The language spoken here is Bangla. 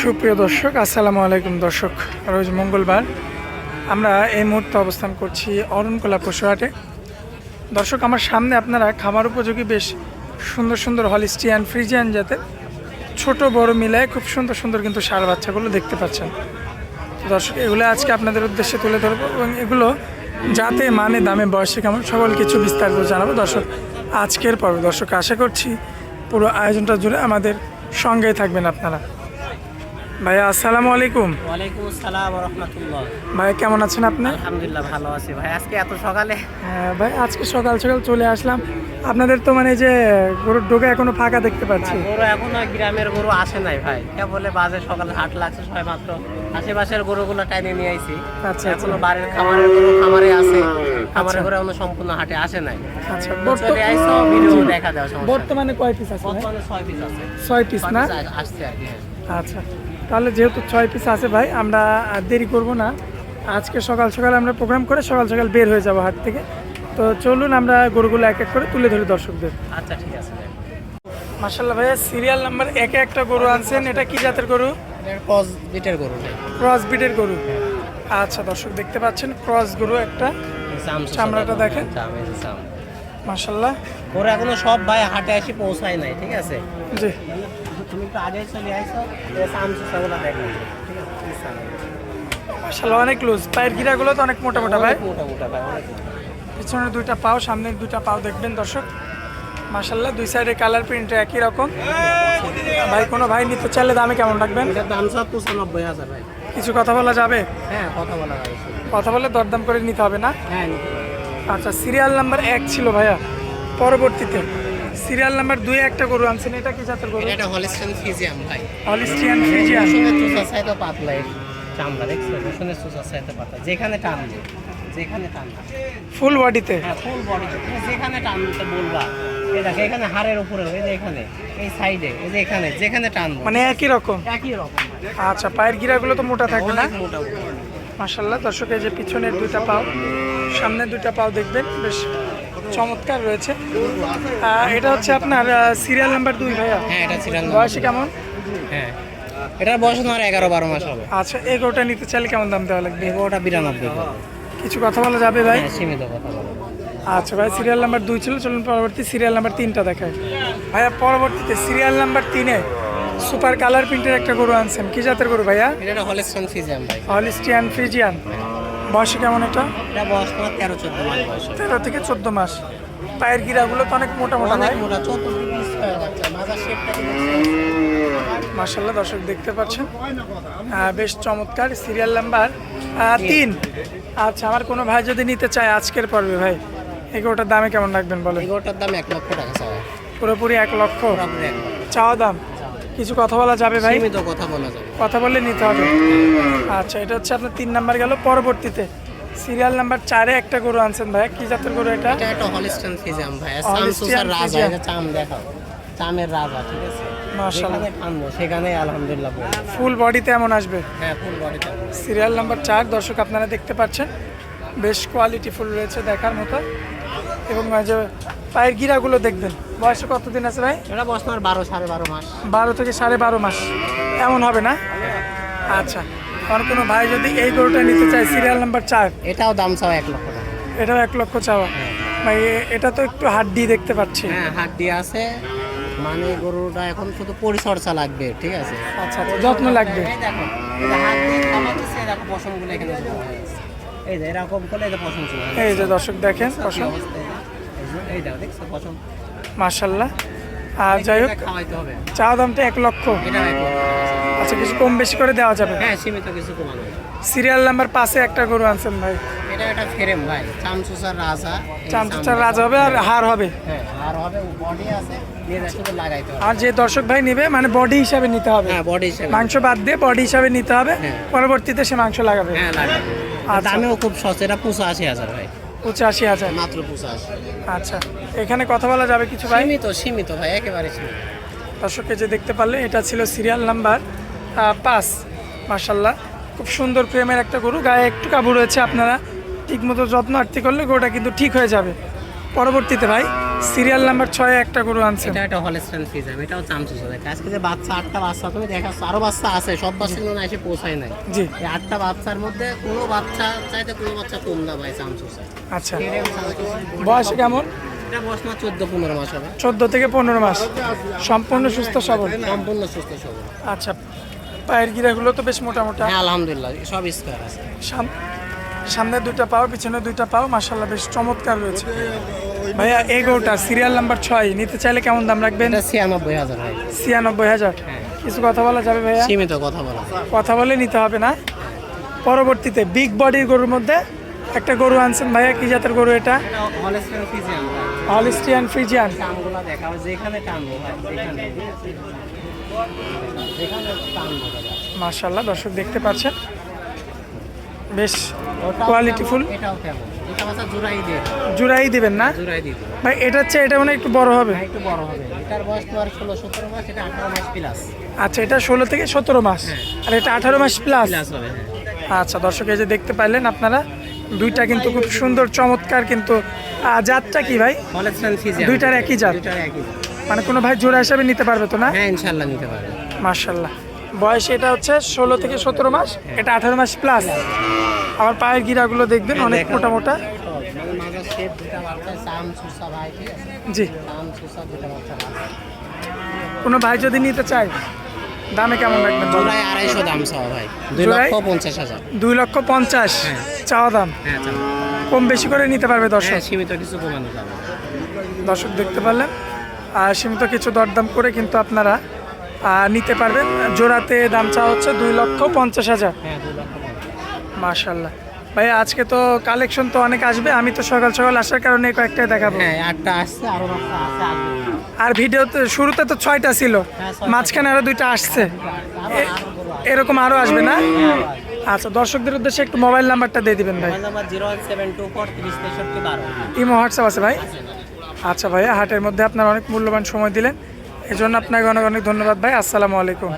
সুপ্রিয় দর্শক, আসসালামু আলাইকুম দর্শক। রোজ মঙ্গলবার আমরা এই মুহূর্তে অবস্থান করছি অরণকোলা পশুহাটে। দর্শক, আমার সামনে আপনারা খামার উপযোগী বেশ সুন্দর সুন্দর হলিস্টিয়ান ফ্রিজিয়ান জাতের ছোট, বড় মিলায় খুব সুন্দর সুন্দর কিন্তু সার বাচ্চাগুলো দেখতে পাচ্ছেন। দর্শক, এগুলো আজকে আপনাদের উদ্দেশ্যে তুলে ধরবো এবং এগুলো যাতে মানে দামে, বয়সে কেমন সকল কিছু বিস্তারিত জানাব। দর্শক, আজকের পর্ব দর্শক, আশা করছি পুরো আয়োজনটা জুড়ে আমাদের সঙ্গেই থাকবেন আপনারা। ভাইয়া আসসালামু আলাইকুম। ওয়ালাইকুম আসসালাম রহমতুল্লাহ। ভাই কেমন আছেন আপনি? আলহামদুলিল্লাহ ভালো আছি ভাই। আজকে এত সকালে? হ্যাঁ, ভাই আজকে সকাল সকাল চলে আসলাম। আপনাদের তো মানে যে গরুর ডোকা এখনও ফাঁকা দেখতে পাচ্ছি। গরু এখনও গ্রামের গরু আসে নাই ভাই। কে বলে বাজে সকালে হাট লাগছে সবাই মাত্র। আশেপাশের গরুগুলো টাইনে নিয়ে আইছি। আচ্ছা, এখনও বাড়ির খামারের গরু খামারে আছে। খামারের গরু এখনও সম্পূর্ণ হাটে আসে নাই। আচ্ছা ভিডিও দেখা বর্তমানে কয় পিস আছে বর্তমানে ছয় পিস আছে। ছয় পিস না? আসছে আর কি হ্যাঁ। আচ্ছা। তাহলে যেহেতু ছয় পিস আছে ভাই আমরা দেরি করব না। আজকে সকাল সকাল আমরা প্রোগ্রাম করে সকাল সকাল বের হয়ে যাব হাট থেকে। তো চলুন আমরা গরুগুলো এক এক করে তুলে ধরি দর্শকদের। আচ্ছা ঠিক আছে মার্শাল্লাহ ভাইয়া সিরিয়াল নাম্বার একে একটা গরু আনছেন। এটা কি জাতের গরু? পজ বিটের গরু ক্রস বিটের গরু। আচ্ছা দর্শক দেখতে পাচ্ছেন ক্রস গরু একটা। চাম চামড়াটা দেখেন। মার্শাল্লাহ গরু এখনও সব ভাই হাটে এসে পৌঁছায় নাই ঠিক আছে? জি। অনেক লুজ পায়ের গিরাগুলো তো অনেক মোটা মোটা ভাই। পিছনের দুইটা পাও সামনের দুইটা পাও দেখবেন দর্শক। দুই সাইডে কালার প্রিন্ট একই রকম। ভাই কোনো ভাই নিতে চাইলে দামে কেমন রাখবেন? এটার দাম সব পঁচানব্বই হাজার ভাই। কিছু কথা বলা যাবে? হ্যাঁ কথা বলা কথা বলে দরদাম করে নিতে হবে না? হ্যাঁ আচ্ছা সিরিয়াল নাম্বার এক ছিল ভাইয়া। পরবর্তীতে। সিরিয়াল নাম্বার দুই একটা গরু আনছেন এটা কি জাতের গরু? এটা একটা হলিস্টেন ফিজিয়াম ভাই। হলিস্টিয়ান রসুনের চুষা চাইতে পাতলা। চামড়া দেখছ? রসুনের চুষা চাইতে পাতলা। যেখানে টানবে যেখানে টানবে ফুল বডিতে হ্যাঁ ফুল বডি তুমি যেখানে টানতে বলবা। এই দেখো এখানে হাড়ের উপরে এই যে এখানে এই সাইডে এই যে এখানে যেখানে টানবো মানে একই রকম? একই রকম আচ্ছা পায়ের গিরাগুলো তো মোটা থাকবে না? মোটা। মাসাল্লাহ দর্শক এই যে পিছনের দুইটা পাও সামনে দুইটা পাও দেখবেন বেশ চমৎকার রয়েছে। এটা হচ্ছে আপনার সিরিয়াল নাম্বার দুই ভাইয়া? হ্যাঁ এটা ছিল বয়সে কেমন? হ্যাঁ। এটার বয়স তোমার এগারো বারো মাস হবে। আচ্ছা এই গরুটা নিতে চাইলে কেমন দাম দেওয়া লাগবে? এগারোটা বিরানব্বই কিছু কথা বলা যাবে ভাই? হ্যাঁ সীমিত কথা বলো আচ্ছা ভাই সিরিয়াল নাম্বার দুই ছিল চলুন পরবর্তী সিরিয়াল নাম্বার তিনটা দেখায় ভাইয়া পরবর্তীতে সিরিয়াল নাম্বার তিনে সুপার কালার প্রিন্টের একটা গরু আনছেন। কি জাতের গরু ভাইয়া? এটা একটা হলেস্টন ফিজিয়াম ভাই। হলিস্টিয়ান ফ্রিজিয়ান বয়সে কেমন এটা? এটা বয়স তোমার তেরো চোদ্দ মাস বয়স। তেরো থেকে চোদ্দ মাস। পায়ের গিরাগুলো তো অনেক মোটা মোটা অনেক মোটা মার্শাল্লাহ দর্শক দেখতে পাচ্ছেন। বেশ চমৎকার সিরিয়াল নাম্বার তিন। আচ্ছা আমার কোনো ভাই যদি নিতে চায় আজকের পর্বে ভাই এগুলোটার দামে কেমন রাখবেন বলেন? এগারোটার দাম এক লক্ষ টাকা চাওয়া। পুরোপুরি এক লক্ষ। চাওয়া দাম? কিছু কথা বলা যাবে ভাই? সীমিত কথা বলা যাবে। কথা বললে নিতে হবে। আচ্ছা এটা হচ্ছে আপনার তিন নাম্বার গেল পরবর্তীতে। সিরিয়াল নাম্বার চারে একটা গরু আনছেন ভাই। কি জাতের গরু এটা? এটা একটা হলিস্টন ফিজিয়াম ভাই। সামসুসার রাজা এটা চাম দেখাও। চামের রাজা ঠিক আছে? মাশাআল্লাহ। সেখানে আলহামদুলিল্লাহ ফুল বডিতে এমন আসবে? হ্যাঁ ফুল বডিতে। সিরিয়াল নাম্বার চার দর্শক আপনারা দেখতে পাচ্ছেন। বেশ কোয়ালিটি ফুল রয়েছে দেখার মতো। এবং যে পায়ের গিরাগুলো দেখবেন। বয়সে কতদিন আছে ভাই? এটা বয়স তোমার বারো সাড়ে বারো মাস। বারো থেকে সাড়ে বারো মাস। এমন হবে না? আচ্ছা। আর কোনো ভাই যদি এই গরুটা নিতে চায় সিরিয়াল নাম্বার চার? এটাও দাম চাও এক লক্ষ টাকা। এটাও এক লক্ষ চাওয়া। ভাই এটা তো একটু হাড্ডি দেখতে পাচ্ছি। হ্যাঁ হাড্ডি আছে। মানে গরুটা এখন শুধু পরিচর্যা লাগবে ঠিক আছে? আচ্ছা আচ্ছা, যত্ন লাগবে। এই দেখো এই যে এরকম করলে এই যে পশম এই যে দর্শক দেখেন। পশম। এই দেখো দেখছ পশম? মার্শাল্লাহ আর যাই হোক চা দামটা এক লক্ষ। আচ্ছা কিছু কম বেশি করে দেওয়া যাবে? হ্যাঁ সীমিত কিছু কমানো সিরিয়াল নাম্বার পাশে একটা গরু আনছেন ভাই। এটা একটা ফ্রেম ভাই চামচুসার রাজা। হবে আর হার হবে? হ্যাঁ আর হবে বডি আছে আর যে দর্শক ভাই নেবে মানে বডি হিসাবে নিতে হবে। হ্যাঁ বডি হিসেবে। মাংস বাদ দিয়ে বডি হিসাবে নিতে হবে। হ্যাঁ। পরবর্তীতে সে মাংস লাগাবে। হ্যাঁ লাগাবে। আচ্ছা। দামেও খুব সস্তা এটা পুষো হাজার ভাই। পঁচাশি হাজার। মাত্র পুষো আচ্ছা এখানে কথা বলা যাবে কিছু ভাই? সীমিত সীমিত ভাই একেবারে সীমিত। দর্শককে যে দেখতে পারলে এটা ছিল সিরিয়াল নাম্বার পাঁচ। মার্শাল্লাহ খুব সুন্দর প্রেমের একটা গরু। গায়ে একটু কাবু রয়েছে আপনারা। ঠিকমতো যত্ন আরতি করলে গরুটা কিন্তু ঠিক হয়ে যাবে। পরবর্তীতে ভাই? সিরিয়াল নাম্বার ছয় একটা গরু আনছেন এটা একটা হলস্টেন ফিজাম এটাও চামচুস আছে আজকে যে বাচ্চা আটটা বাচ্চা তুমি দেখাচ্ছ আরও বাচ্চা আছে সব বাচ্চাগুলো না এসে পৌঁছায় নাই। জি। এই আটটা বাচ্চার মধ্যে কোনো বাচ্চা চাইতে কোনো বাচ্চা কম না ভাই চামচুস আচ্ছা। বয়স কেমন? এটা বয়স না চোদ্দ থেকে পনেরো মাস। সম্পূর্ণ সুস্থ সবল? সম্পূর্ণ সুস্থ সবল। আচ্ছা পায়ের গিরাগুলো তো বেশ মোটা মোটা হ্যাঁ আলহামদুলিল্লাহ সব স্কোয়ার আছে। সাম- সামনে দুইটা পাও পিছনে দুইটা পাও মাসাল্লাহ বেশ চমৎকার রয়েছে। ভাইয়া এই গরুটা সিরিয়াল নাম্বার ছয় নিতে চাইলে কেমন দাম রাখবেন? ছিয়ানব্বই হাজার ছিয়ানব্বই হাজার। হ্যাঁ। কিছু কথা বলা যাবে ভাইয়া? সীমিত কথা বলা কথা বলে নিতে হবে না। পরবর্তীতে বিগ বডির গরুর মধ্যে একটা গরু আনছেন ভাইয়া কি জাতের গরু এটা? হলিস্টিয়ান ফ্রিজিয়ান মার্শাল্লাহ দর্শক দেখতে পাচ্ছেন। বেশ কোয়ালিটিফুল এটাও বাচ্চা জোড়াই দিয়ে জুড়াই দিবেন না? জোড়াই দিয়ে ভাই এটা হচ্ছে এটা মানে একটু বড় হবে। হ্যাঁ, একটু বড় হবে। এটার বয়স তো আর ষোলো সতেরো মাস এটা আঠারো মাস প্লাস আচ্ছা এটা ষোলো থেকে সতেরো মাস? আর এটা আঠারো মাস প্লাস হবে হ্যাঁ। আচ্ছা দর্শক এই যে দেখতে পাইলেন আপনারা দুইটা কিন্তু খুব সুন্দর চমৎকার কিন্তু জাতটা কি ভাই? দুইটার একই জাত? দুইটার একই জাত। মানে কোনো ভাই জোড়া হিসাবে নিতে পারবে তো না? হ্যাঁ ইনশাল্লাহ নিতে পারবে। মার্শাল্লাহ বয়স এটা হচ্ছে ষোলো থেকে সতেরো মাস। এটা আঠারো মাস প্লাস আমার পায়ের গিরাগুলো দেখবেন অনেক মোটা মোটা। জি। কোনো ভাই যদি নিতে চায় দামে কেমন লাগবে? জোড়ায় আড়াইশো দাম চাও ভাই। দুই লক্ষ পঞ্চাশ হাজার। দুই লক্ষ পঞ্চাশ। চাওয়া দাম? হ্যাঁ কম বেশি করে নিতে পারবে দর্শক? হ্যাঁ সীমিত কিছু কমানো দর্শক দেখতে পারলেন। আর সীমিত কিছু দরদাম করে কিন্তু আপনারা নিতে পারবেন। জোড়াতে দাম চা হচ্ছে দুই লক্ষ পঞ্চাশ হাজার। হ্যাঁ মার্শাল্লাহ ভাই আজকে তো কালেকশন তো অনেক আসবে। আমি তো সকাল সকাল আসার কারণে কয়েকটা দেখাবো। হ্যাঁ আরও ভিডিওতে শুরুতে তো ছয়টা ছিল। হ্যাঁ, মাঝখানে আরও দুইটা আসছে। এরকম আরও আসবে না? আচ্ছা দর্শকদের উদ্দেশ্যে একটু মোবাইল নাম্বারটা দিয়ে দিবেন ভাই। ইমো হোয়াটসঅ্যাপ আছে ভাই? আচ্ছা ভাইয়া হাটের মধ্যে আপনার অনেক মূল্যবান সময় দিলেন। এজন্য আপনাকে অনেক অনেক ধন্যবাদ ভাই। আসসালামু আলাইকুম।